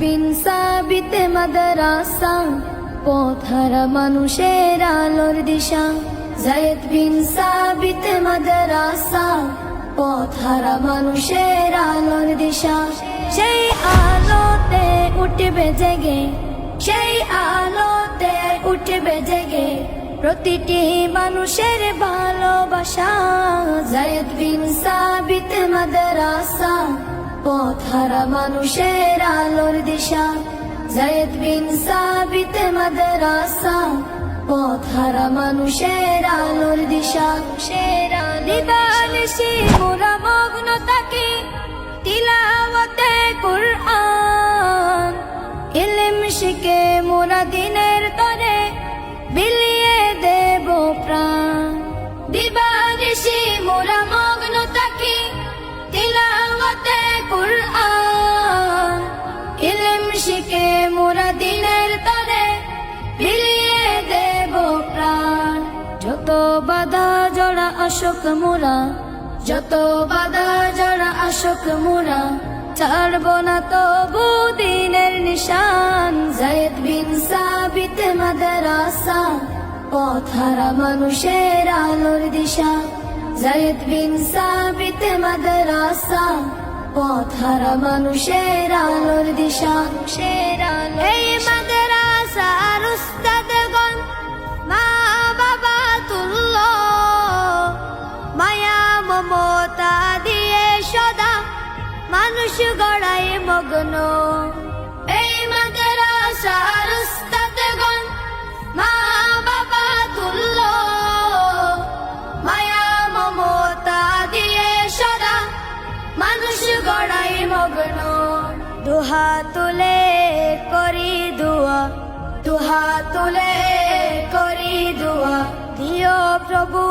বিন সাবিত মাদ্রাসা, পথহারা মানুষের আলোর দিশা। জায়েদ বিন সাবিত মাদ্রাসা, পথহারা মানুষের আলোর দিশা। সেই আলোতে উঠবে জেগে, সেই আলোতে উঠবে জেগে প্রতিটি মানুষের ভালোবাসা। জায়েদ বিন সাবিত মাদ্রাসা পথহারা মানুষের আলোর দিশা। জায়েদ বিন সাবিত মাদ্রাসা, পথহারা মানুষের আলোর দিশা। সেরা দিবানিশি মোরা মগ্ন থাকি তিলাওয়াতে কুরআন। ইলম শিখে মোরা দিনের তরে বিলিয়ে দেব প্রাণ। দিবানিশি মোরা বাধা জড়া অশোক মোরা, যত বাধা জড়া অশোক মোরা, ছাড়ব না তবু দিনের নিশান। জায়েদ বিন সাবিত মাদ্রাসা পথহারা মানুষের আলোর দিশা। জায়েদ বিন সাবিত মাদ্রাসা পথহারা মানুষের আলোর দিশা। সেরা মানুষ গড়ায় মগ্ন। এই মাদ্রাসার উস্তাদগণ মা বাবা তুল্য। মায়া, মমতা দিয়ে সদা মানুষ গড়াই মগ্ন। দুহা তুলে করি দুয়া, দুহা তুলে করি দুয়া। দিও প্রভু